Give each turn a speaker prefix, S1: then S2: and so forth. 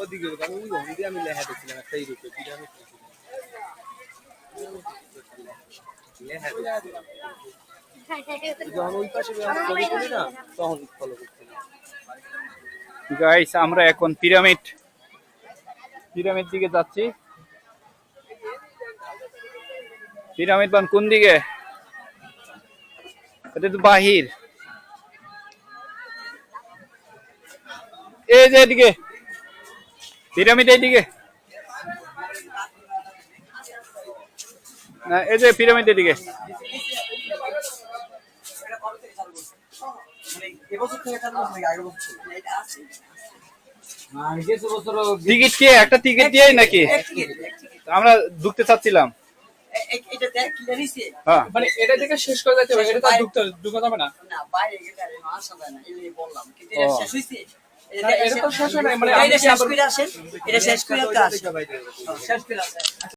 S1: ওদিকে আমি লেখা একটা ইউরোপে
S2: গাইস আমরা এখন পিরামিড পিরামিড দিকে যাচ্ছি। পিরামিড বান কোন দিকে? এটা তো বাহির। এই যে এদিকে। পিরামিড এইদিকে। না এই যে পিরামিড এদিকে টিকিট কে? একটা টিকিট দিয়ে নাকি? আমরা ঢুকতে চাচ্ছিলাম। হ্যাঁ।
S3: মানে এটা থেকে শেষ করে এটা তো আর ঢুকতে ঢুকা যাবে না।
S4: না বাইরে গেলে আসা যায় না এই বললাম। কিন্তু শেষ হইছে। এটা
S3: মানে
S4: শেষ করে আসেন এটা শেষ করে তো আসেন শেষ করে আসেন।